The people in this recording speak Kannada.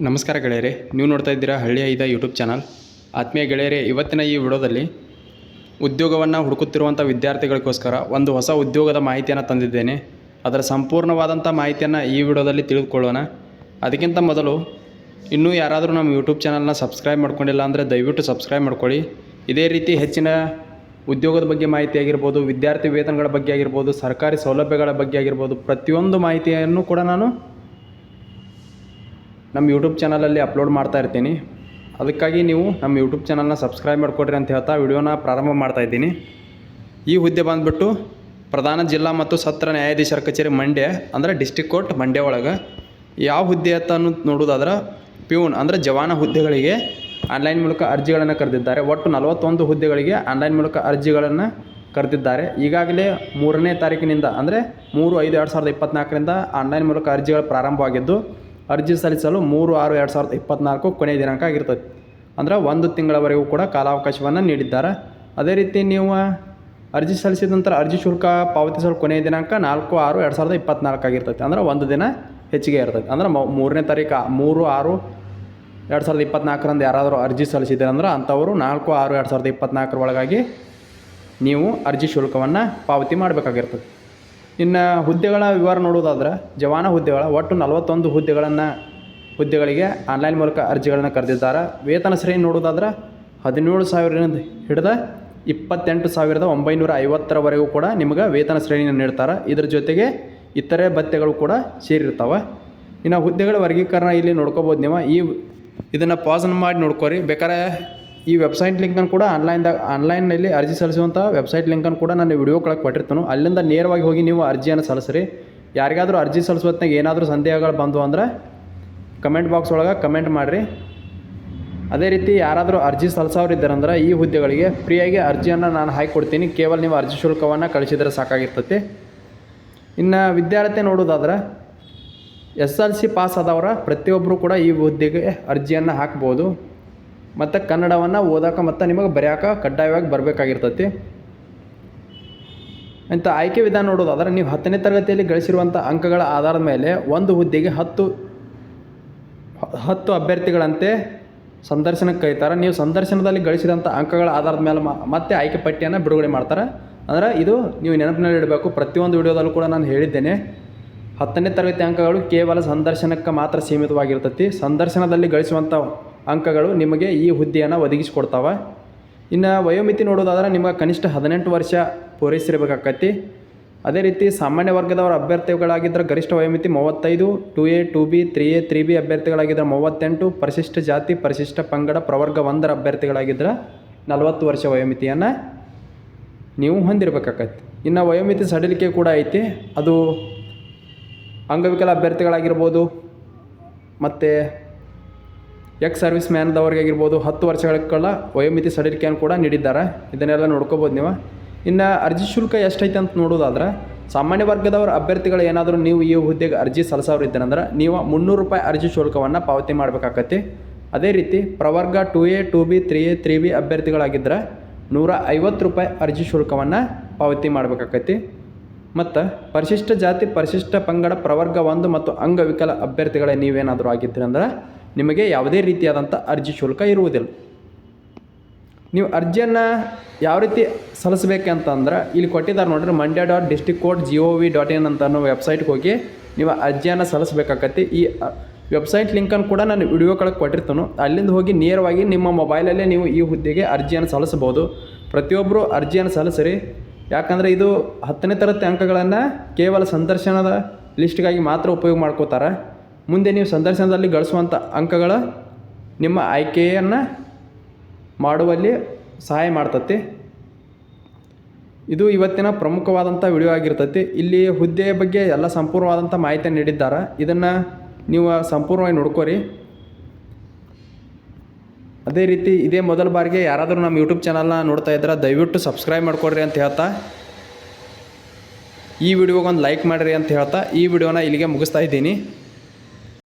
ನಮಸ್ಕಾರ ಗೆಳೆಯರೆ, ನೀವು ನೋಡ್ತಾ ಇದ್ದೀರಾ ಹಳ್ಳಿಯ ಐದ ಯೂಟ್ಯೂಬ್ ಚಾನಲ್. ಆತ್ಮೀಯ ಗೆಳೆಯರೆ, ಇವತ್ತಿನ ಈ ವಿಡಿಯೋದಲ್ಲಿ ಉದ್ಯೋಗವನ್ನು ಹುಡುಕುತ್ತಿರುವಂಥ ವಿದ್ಯಾರ್ಥಿಗಳಿಗೋಸ್ಕರ ಒಂದು ಹೊಸ ಉದ್ಯೋಗದ ಮಾಹಿತಿಯನ್ನು ತಂದಿದ್ದೇನೆ. ಅದರ ಸಂಪೂರ್ಣವಾದಂಥ ಮಾಹಿತಿಯನ್ನು ಈ ವಿಡಿಯೋದಲ್ಲಿ ತಿಳಿದುಕೊಳ್ಳೋಣ. ಅದಕ್ಕಿಂತ ಮೊದಲು, ಇನ್ನೂ ಯಾರಾದರೂ ನಮ್ಮ ಯೂಟ್ಯೂಬ್ ಚಾನಲ್ನ ಸಬ್ಸ್ಕ್ರೈಬ್ ಮಾಡ್ಕೊಂಡಿಲ್ಲ ಅಂದರೆ ದಯವಿಟ್ಟು ಸಬ್ಸ್ಕ್ರೈಬ್ ಮಾಡ್ಕೊಳ್ಳಿ. ಇದೇ ರೀತಿ ಹೆಚ್ಚಿನ ಉದ್ಯೋಗದ ಬಗ್ಗೆ ಮಾಹಿತಿ ಆಗಿರ್ಬೋದು, ವಿದ್ಯಾರ್ಥಿ ವೇತನಗಳ ಬಗ್ಗೆ ಆಗಿರ್ಬೋದು, ಸರ್ಕಾರಿ ಸೌಲಭ್ಯಗಳ ಬಗ್ಗೆ ಆಗಿರ್ಬೋದು, ಪ್ರತಿಯೊಂದು ಮಾಹಿತಿಯನ್ನು ಕೂಡ ನಾನು ನಮ್ಮ ಯೂಟ್ಯೂಬ್ ಚಾನಲಲ್ಲಿ ಅಪ್ಲೋಡ್ ಮಾಡ್ತಾ ಇರ್ತೀನಿ. ಅದಕ್ಕಾಗಿ ನೀವು ನಮ್ಮ ಯೂಟ್ಯೂಬ್ ಚಾನಲ್ನ ಸಬ್ಸ್ಕ್ರೈಬ್ ಮಾಡಿಕೊಡ್ರಿ ಅಂತ ಹೇಳ್ತಾ ವಿಡಿಯೋನ ಪ್ರಾರಂಭ ಮಾಡ್ತಾ ಇದ್ದೀನಿ. ಈ ಹುದ್ದೆ ಬಂದುಬಿಟ್ಟು ಪ್ರಧಾನ ಜಿಲ್ಲಾ ಮತ್ತು ಸತ್ರ ನ್ಯಾಯಾಧೀಶರ ಕಚೇರಿ ಮಂಡ್ಯ, ಅಂದರೆ ಡಿಸ್ಟಿಕ್ ಕೋರ್ಟ್ ಮಂಡ್ಯ ಒಳಗೆ. ಯಾವ ಹುದ್ದೆ ಅಂತ ನೋಡೋದಾದ್ರೆ ಪ್ಯೂನ್, ಅಂದರೆ ಜವಾನ ಹುದ್ದೆಗಳಿಗೆ ಆನ್ಲೈನ್ ಮೂಲಕ ಅರ್ಜಿಗಳನ್ನು ಕರೆದಿದ್ದಾರೆ. ಒಟ್ಟು ನಲವತ್ತೊಂದು ಹುದ್ದೆಗಳಿಗೆ ಆನ್ಲೈನ್ ಮೂಲಕ ಅರ್ಜಿಗಳನ್ನು ಕರೆದಿದ್ದಾರೆ. ಈಗಾಗಲೇ ಮೂರನೇ ತಾರೀಕಿನಿಂದ, ಅಂದರೆ ಮೂರು ಐದು ಎರಡು ಸಾವಿರದ ಇಪ್ಪತ್ತ್ನಾಲ್ಕರಿಂದ ಆನ್ಲೈನ್ ಮೂಲಕ ಅರ್ಜಿಗಳು ಪ್ರಾರಂಭವಾಗಿದ್ದು ಅರ್ಜಿ ಸಲ್ಲಿಸಲು ಮೂರು ಆರು ಎರಡು ಸಾವಿರದ ಇಪ್ಪತ್ತ್ನಾಲ್ಕು ಕೊನೆಯ ದಿನಾಂಕ ಆಗಿರ್ತದೆ. ಅಂದ್ರೆ ಒಂದು ತಿಂಗಳವರೆಗೂ ಕೂಡ ಕಾಲಾವಕಾಶವನ್ನು ನೀಡಿದ್ದಾರೆ. ಅದೇ ರೀತಿ ನೀವು ಅರ್ಜಿ ಸಲ್ಲಿಸಿದ ನಂತರ ಅರ್ಜಿ ಶುಲ್ಕ ಪಾವತಿಸಲು ಕೊನೆಯ ದಿನಾಂಕ ನಾಲ್ಕು ಆರು ಎರಡು ಸಾವಿರದ ಇಪ್ಪತ್ತ್ನಾಲ್ಕು ಆಗಿರ್ತೈತೆ ಅಂದ್ರೆ ಒಂದು ದಿನ ಹೆಚ್ಚಿಗೆ ಇರ್ತೈತೆ ಅಂದ್ರೆ ಮೂರನೇ ತಾರೀಕು ಮೂರು ಆರು ಎರಡು ಸಾವಿರದ ಇಪ್ಪತ್ತ್ನಾಲ್ಕರಂದು ಯಾರಾದರೂ ಅರ್ಜಿ ಸಲ್ಲಿಸಿದ್ರೆ ಅಂದ್ರೆ ಅಂಥವರು ನಾಲ್ಕು ಆರು ಎರಡು ಸಾವಿರದ ಇಪ್ಪತ್ತ್ನಾಲ್ಕರ ಒಳಗಾಗಿ ನೀವು ಅರ್ಜಿ ಶುಲ್ಕವನ್ನು ಪಾವತಿ ಮಾಡಬೇಕಾಗಿರ್ತದೆ. ಇನ್ನು ಹುದ್ದೆಗಳ ವಿವರ ನೋಡೋದಾದ್ರೆ ಜವಾನ ಹುದ್ದೆಗಳ ಒಟ್ಟು ನಲವತ್ತೊಂದು ಹುದ್ದೆಗಳನ್ನು ಹುದ್ದೆಗಳಿಗೆ ಆನ್ಲೈನ್ ಮೂಲಕ ಅರ್ಜಿಗಳನ್ನು ಕರೆದಿದ್ದಾರೆ. ವೇತನ ಶ್ರೇಣಿ ನೋಡೋದಾದ್ರೆ ಹದಿನೇಳು ಸಾವಿರದಿಂದ ಹಿಡಿದ ಇಪ್ಪತ್ತೆಂಟು ಸಾವಿರದ ಒಂಬೈನೂರ ಐವತ್ತರವರೆಗೂ ಕೂಡ ನಿಮಗೆ ವೇತನ ಶ್ರೇಣಿಯನ್ನು ನೀಡ್ತಾರೆ. ಇದರ ಜೊತೆಗೆ ಇತರೆ ಭತ್ಯೆಗಳು ಕೂಡ ಸೇರಿರ್ತಾವೆ. ಇನ್ನು ಹುದ್ದೆಗಳ ವರ್ಗೀಕರಣ ಇಲ್ಲಿ ನೋಡ್ಕೋಬೋದು ನೀವು. ಈ ಇದನ್ನು ಪಾಸನ್ ಮಾಡಿ ನೋಡ್ಕೊರಿ. ಬೇಕಾದ್ರೆ ಈ ವೆಬ್ಸೈಟ್ ಲಿಂಕನ್ನು ಕೂಡ ಆನ್ಲೈನ್ದಾಗ ಆನ್ಲೈನ್ನಲ್ಲಿ ಅರ್ಜಿ ಸಲ್ಲಿಸುವಂಥ ವೆಬ್ಸೈಟ್ ಲಿಂಕನ್ನು ಕೂಡ ನಾನು ವಿಡಿಯೋ ಕೆಳಗೆ ಕೊಟ್ಟಿರ್ತಾನೆ. ಅಲ್ಲಿಂದ ನೇರವಾಗಿ ಹೋಗಿ ನೀವು ಅರ್ಜಿಯನ್ನು ಸಲ್ಲಿಸ್ರಿ. ಯಾರಿಗಾದರೂ ಅರ್ಜಿ ಸಲ್ಲಿಸೋತ್ನಾಗ ಏನಾದರೂ ಸಂದೇಹಗಳು ಬಂದವು ಅಂದ್ರೆ ಕಮೆಂಟ್ ಬಾಕ್ಸ್ ಒಳಗೆ ಕಮೆಂಟ್ ಮಾಡಿರಿ. ಅದೇ ರೀತಿ ಯಾರಾದರೂ ಅರ್ಜಿ ಸಲ್ಲಿಸೋರು ಇದ್ದಾರಂದ್ರೆ ಈ ಹುದ್ದೆಗಳಿಗೆ ಫ್ರೀಯಾಗಿ ಅರ್ಜಿಯನ್ನು ನಾನು ಹಾಕಿಕೊಡ್ತೀನಿ ಕೇವಲ ನೀವು ಅರ್ಜಿ ಶುಲ್ಕವನ್ನು ಕಳಿಸಿದರೆ ಸಾಕಾಗಿರ್ತೈತಿ. ಇನ್ನು ವಿದ್ಯಾರ್ಥಿ ನೋಡೋದಾದ್ರೆ ಎಸ್ ಎಲ್ ಸಿ ಪಾಸ್ ಆದವರ ಪ್ರತಿಯೊಬ್ಬರು ಕೂಡ ಈ ಹುದ್ದೆಗೆ ಅರ್ಜಿಯನ್ನು ಹಾಕ್ಬೋದು. ಮತ್ತು ಕನ್ನಡವನ್ನು ಓದೋಕೆ ಮತ್ತು ನಿಮಗೆ ಬರೆಯೋಕೆ ಕಡ್ಡಾಯವಾಗಿ ಬರಬೇಕಾಗಿರ್ತೈತಿ. ಅಂತ ಆಯ್ಕೆ ವಿಧಾನ ನೋಡೋದಾದ್ರೆ ನೀವು ಹತ್ತನೇ ತರಗತಿಯಲ್ಲಿ ಗಳಿಸಿರುವಂಥ ಅಂಕಗಳ ಆಧಾರದ ಮೇಲೆ ಒಂದು ಹುದ್ದೆಗೆ ಹತ್ತು ಹತ್ತು ಅಭ್ಯರ್ಥಿಗಳಂತೆ ಸಂದರ್ಶನಕ್ಕೆ ಕರೀತಾರೆ. ನೀವು ಸಂದರ್ಶನದಲ್ಲಿ ಗಳಿಸಿದಂಥ ಅಂಕಗಳ ಆಧಾರದ ಮೇಲೆ ಮತ್ತೆ ಆಯ್ಕೆ ಪಟ್ಟಿಯನ್ನು ಬಿಡುಗಡೆ ಮಾಡ್ತಾರೆ. ಅಂದರೆ ಇದು ನೀವು ನೆನಪಿನಲ್ಲಿ ಇಡಬೇಕು. ಪ್ರತಿಯೊಂದು ವಿಡಿಯೋದಲ್ಲೂ ಕೂಡ ನಾನು ಹೇಳಿದ್ದೇನೆ. ಹತ್ತನೇ ತರಗತಿ ಅಂಕಗಳು ಕೇವಲ ಸಂದರ್ಶನಕ್ಕೆ ಮಾತ್ರ ಸೀಮಿತವಾಗಿರ್ತೈತಿ. ಸಂದರ್ಶನದಲ್ಲಿ ಗಳಿಸುವಂಥ ಅಂಕಗಳು ನಿಮಗೆ ಈ ಹುದ್ದೆಯನ್ನು ಒದಗಿಸಿಕೊಡ್ತಾವೆ. ಇನ್ನು ವಯೋಮಿತಿ ನೋಡೋದಾದ್ರೆ ನಿಮಗೆ ಕನಿಷ್ಠ ಹದಿನೆಂಟು ವರ್ಷ ಪೂರೈಸಿರಬೇಕಾಕತಿ ಅದೇ ರೀತಿ ಸಾಮಾನ್ಯ ವರ್ಗದವರ ಅಭ್ಯರ್ಥಿಗಳಾಗಿದ್ದರೆ ಗರಿಷ್ಠ ವಯೋಮಿತಿ ಮೂವತ್ತೈದು, two A, two B, three A, three B ಅಭ್ಯರ್ಥಿಗಳಾಗಿದ್ದರೆ ಮೂವತ್ತೆಂಟು, ಪರಿಶಿಷ್ಟ ಜಾತಿ, ಪರಿಶಿಷ್ಟ ಪಂಗಡ, ಪ್ರವರ್ಗ ಒಂದರ ಅಭ್ಯರ್ಥಿಗಳಾಗಿದ್ದರೆ ನಲವತ್ತು ವರ್ಷ ವಯೋಮಿತಿಯನ್ನು ನೀವು ಹೊಂದಿರಬೇಕಾಕತಿ ಇನ್ನು ವಯೋಮಿತಿ ಸಡಿಲಿಕೆ ಕೂಡ ಐತಿ. ಅದು ಅಂಗವಿಕಲ ಅಭ್ಯರ್ಥಿಗಳಾಗಿರ್ಬೋದು, ಮತ್ತು ಎಕ್ಸ್ ಸರ್ವಿಸ್ ಮ್ಯಾನ್ದವ್ರಿಗಾಗಿರ್ಬೋದು ಹತ್ತು ವರ್ಷಗಳ ವಯೋಮಿತಿ ಸಡಿಲಿಕೆಯನ್ನು ಕೂಡ ನೀಡಿದ್ದಾರೆ. ಇದನ್ನೆಲ್ಲ ನೋಡ್ಕೋಬೋದು ನೀವು. ಇನ್ನು ಅರ್ಜಿ ಶುಲ್ಕ ಎಷ್ಟೈತೆ ಅಂತ ನೋಡೋದಾದ್ರೆ, ಸಾಮಾನ್ಯ ವರ್ಗದವರ ಅಭ್ಯರ್ಥಿಗಳು ಏನಾದರೂ ನೀವು ಈ ಹುದ್ದೆಗೆ ಅರ್ಜಿ ಸಲ್ಲಿಸೋರು ಇದ್ದಾರಂದ್ರೆ ನೀವು ಮುನ್ನೂರು ರೂಪಾಯಿ ಅರ್ಜಿ ಶುಲ್ಕವನ್ನು ಪಾವತಿ ಮಾಡಬೇಕಾಗತ್ತೆ. ಅದೇ ರೀತಿ ಪ್ರವರ್ಗ two A, two B, three A, three B ಅಭ್ಯರ್ಥಿಗಳಾಗಿದ್ದರೆ ನೂರ ಐವತ್ತು ರೂಪಾಯಿ ಅರ್ಜಿ ಶುಲ್ಕವನ್ನು ಪಾವತಿ ಮಾಡಬೇಕಾಗತ್ತೆ. ಮತ್ತು ಪರಿಶಿಷ್ಟ ಜಾತಿ, ಪರಿಶಿಷ್ಟ ಪಂಗಡ, ಪ್ರವರ್ಗ ಒಂದು ಮತ್ತು ಅಂಗವಿಕಲ ಅಭ್ಯರ್ಥಿಗಳೇ ನೀವೇನಾದರೂ ಆಗಿದ್ರಿ ಅಂದ್ರೆ ನಿಮಗೆ ಯಾವುದೇ ರೀತಿಯಾದಂಥ ಅರ್ಜಿ ಶುಲ್ಕ ಇರುವುದಿಲ್ಲ. ನೀವು ಅರ್ಜಿಯನ್ನು ಯಾವ ರೀತಿ ಸಲ್ಲಿಸಬೇಕಂತಂದ್ರೆ ಇಲ್ಲಿ ಕೊಟ್ಟಿದ್ದಾರೆ ನೋಡಿರಿ Mandya dot district court G O V dot in ಅಂತ ಅನ್ನೋ ವೆಬ್ಸೈಟ್ಗೆ ಹೋಗಿ ನೀವು ಅರ್ಜಿಯನ್ನು ಸಲ್ಲಿಸಬೇಕಾಗತ್ತೆ ಈ ವೆಬ್ಸೈಟ್ ಲಿಂಕನ್ನು ಕೂಡ ನಾನು ವಿಡಿಯೋ ಕೆಳಗೆ ಕೊಟ್ಟಿರ್ತಾನೆ. ಅಲ್ಲಿಂದ ಹೋಗಿ ನೇರವಾಗಿ ನಿಮ್ಮ ಮೊಬೈಲಲ್ಲೇ ನೀವು ಈ ಹುದ್ದೆಗೆ ಅರ್ಜಿಯನ್ನು ಸಲ್ಲಿಸ್ಬೋದು ಪ್ರತಿಯೊಬ್ಬರು ಅರ್ಜಿಯನ್ನು ಸಲ್ಲಿಸಿರಿ. ಯಾಕಂದರೆ ಇದು ಹತ್ತನೇ ತರಗತಿ ಅಂಕಗಳನ್ನು ಕೇವಲ ಸಂದರ್ಶನದ ಲಿಸ್ಟ್ಗಾಗಿ ಮಾತ್ರ ಉಪಯೋಗ ಮಾಡ್ಕೋತಾರೆ. ಮುಂದೆ ನೀವು ಸಂದರ್ಶನದಲ್ಲಿ ಗಳಿಸುವಂಥ ಅಂಕಗಳ ನಿಮ್ಮ ಆಯ್ಕೆಯನ್ನು ಮಾಡುವಲ್ಲಿ ಸಹಾಯ ಮಾಡ್ತತಿ. ಇದು ಇವತ್ತಿನ ಪ್ರಮುಖವಾದಂಥ ವಿಡಿಯೋ ಆಗಿರ್ತೈತಿ. ಇಲ್ಲಿ ಹುದ್ದೆಯ ಬಗ್ಗೆ ಎಲ್ಲ ಸಂಪೂರ್ಣವಾದಂಥ ಮಾಹಿತಿಯನ್ನು ನೀಡಿದ್ದಾರೆ. ಇದನ್ನು ನೀವು ಸಂಪೂರ್ಣವಾಗಿ ನೋಡ್ಕೋರಿ. ಅದೇ ರೀತಿ ಇದೇ ಮೊದಲ ಬಾರಿಗೆ ಯಾರಾದರೂ ನಮ್ಮ ಯೂಟ್ಯೂಬ್ ಚಾನಲ್ನ ನೋಡ್ತಾ ಇದ್ರೆ ದಯವಿಟ್ಟು ಸಬ್ಸ್ಕ್ರೈಬ್ ಮಾಡ್ಕೊಡ್ರಿ ಅಂತ ಹೇಳ್ತಾ. ಈ ವಿಡಿಯೋಗೊಂದು ಲೈಕ್ ಮಾಡಿರಿ ಅಂತ ಹೇಳ್ತಾ. ಈ ವಿಡಿಯೋನ ಇಲ್ಲಿಗೆ ಮುಗಿಸ್ತಾ ಇದ್ದೀನಿ.